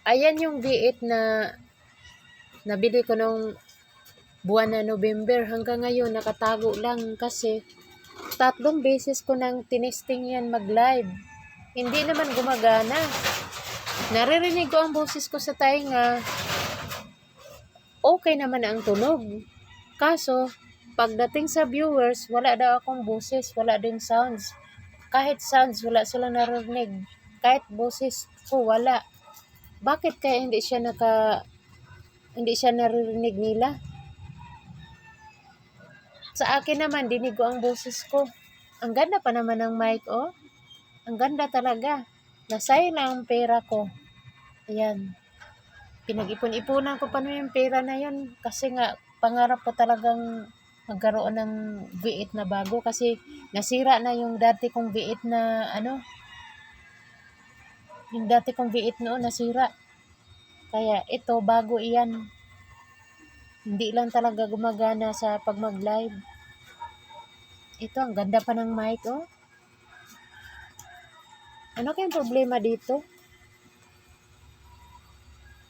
Ayan yung V8 na nabili ko nung buwan na November. Hanggang ngayon, nakatago lang kasi tatlong beses ko nang tinesting yan mag-live. Hindi naman gumagana. Naririnig ko ang boses ko sa tainga. Okay naman ang tunog. Kaso, pagdating sa viewers, wala daw akong boses, wala din sounds. Kahit sounds, wala silang naririnig. Kahit boses ko, wala. Bakit kaya hindi siya naka hindi siya naririnig nila? Sa akin naman, dinig ko ang boses ko. Ang ganda pa naman ng mic, oh. Ang ganda talaga. Nasayang lang ang pera ko. Ayan. Pinag-ipon-ipunan ko pa na yung pera na yun. Kasi nga, pangarap ko talagang magkaroon ng V8 na bago. Kasi nasira na yung dati kong V8 na ano. Yung dati kong V8 noon nasira. Kaya ito, bago iyan. Hindi lang talaga gumagana sa pag mag-live. Ito, ang ganda pa ng mic, oh. Ano kayang problema dito?